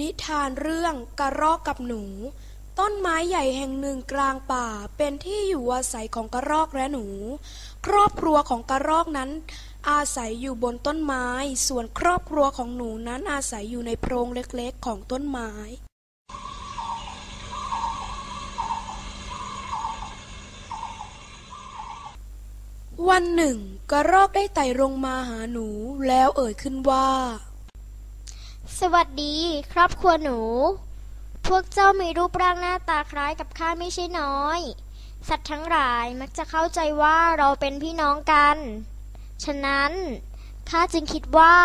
นิทานเรื่องกระรอกกับหนู ต้นไม้ใหญ่แห่งหนึ่งกลางป่าเป็นที่อยู่อาศัยของกระรอกและหนู ครอบครัวของกระรอกนั้น อาศัยอยู่บนต้นไม้ ส่วนครอบครัวของหนูนั้นอาศัยอยู่ในโพรงเล็กๆของต้นไม้วันหนึ่งกระรอกได้ไต่ลงมาหาหนูแล้วเอ่ยขึ้นว่า สวัสดี ครอบครัวหนู พวกเจ้ามีรูปร่างหน้าตาคล้ายกับข้าไม่ใช่น้อย สัตว์ทั้งหลายมักจะเข้าใจว่าเราเป็นพี่น้องกัน ฉะนั้นข้าจึงคิดว่า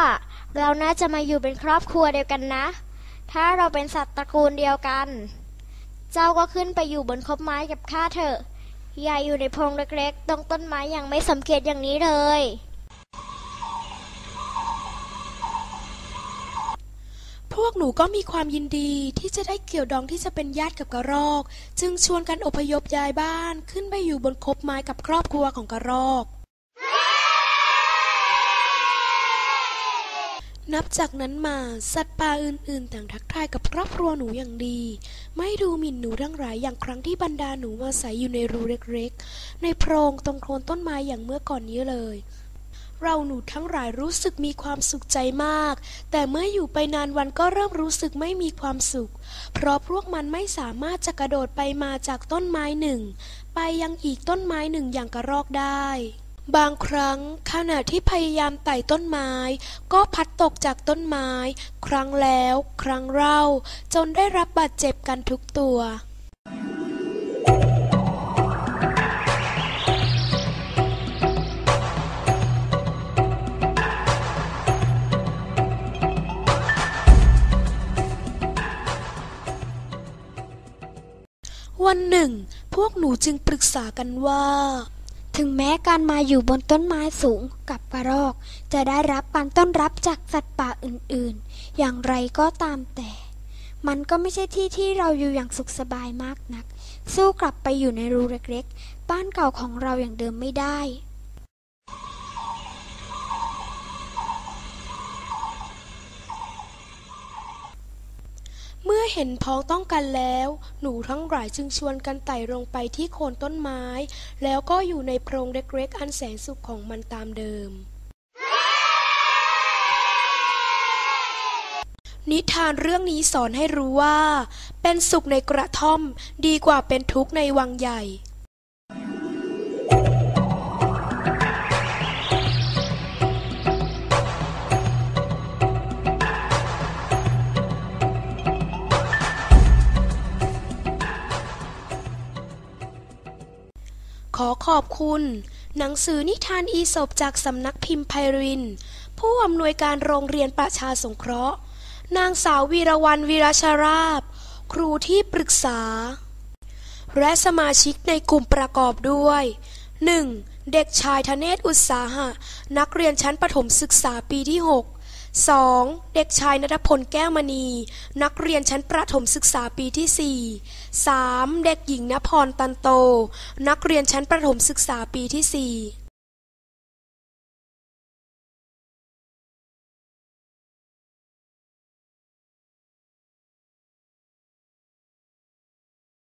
เราน่าจะมาอยู่เป็นครอบครัวเดียวกันนะ ถ้าเราเป็นสัตว์ตระกูลเดียวกัน เจ้าก็ขึ้นไปอยู่บนคบไม้กับข้าเถอะ อย่าอยู่ในพงเล็กๆตรงต้นไม้อย่างไม่สังเกตอย่างนี้เลย พวกหนูก็มีความยินดีที่จะได้เกี่ยวดองที่จะเป็นญาติกับกระรอก จึงชวนกันอพยพย้ายบ้านขึ้นไปอยู่บนคบไม้กับครอบครัวของกระรอก นับจากนั้นมาสัตว์ป่าอื่นๆ ต่างทักทายกับครอบครัวหนูอย่างดี ไม่ดูหมิ่นหนูทั้งหลายอย่างครั้งที่บรรดาหนูอาศัยอยู่ในรูเล็กๆ ในโพรงตรงโคนต้นไม้อย่างเมื่อก่อนนี้เลย เราหนูทั้งหลายรู้สึกมีความสุขใจมาก แต่เมื่ออยู่ไปนานวันก็เริ่มรู้สึกไม่มีความสุข เพราะพวกมันไม่สามารถจะกระโดดไปมาจากต้นไม้หนึ่ง ไปยังอีกต้นไม้หนึ่งอย่างกระรอกได้ บางครั้งขณะที่พยายามไต่ต้นไม้ ก็พัดตกจากต้นไม้ ครั้งแล้ว ครั้งเล่า จนได้รับบาดเจ็บกันทุกตัว วันหนึ่ง พวกหนูจึงปรึกษากันว่า ถึงแม้การมาอยู่บนต้นไม้สูงกับกระรอก จะได้รับการต้อนรับจากสัตว์ป่าอื่นๆ อย่างไรก็ตามแต่ มันก็ไม่ใช่ที่ที่เราอยู่อย่างสุขสบายมากนัก สู้กลับไปอยู่ในรูเล็กๆ บ้านเก่าของเราอย่างเดิมไม่ได้ อเห็นพ้องต้องกันแล้ว หนูทั้งหลายจึงชวนกันไต่ลงไปที่โคนต้นไม้ แล้วก็อยู่ในโพรงเล็กๆ อันแสนสุขของมันตามเดิม นิทานเรื่องนี้สอนให้รู้ว่า เป็นสุขในกระท่อมดีกว่าเป็นทุกข์ในวังใหญ่ ขอขอบคุณ หนังสือนิทานอีสบจากสำนักพิมพ์ไพริน ผู้อำนวยการโรงเรียนประชาสงเคราะห์ นางสาววีรวรรณวีรชาราบ ครูที่ปรึกษา และสมาชิกในกลุ่มประกอบด้วย 1. เด็กชายธเนศอุตสาหะ นักเรียนชั้นประถมศึกษาปีที่ 6 2. เด็กชายนัทพลแก้วมณี นักเรียนชั้นประถมศึกษาปีที่ 4 3. เด็กหญิงนพรตันโต นักเรียนชั้นประถมศึกษาปีที่ 4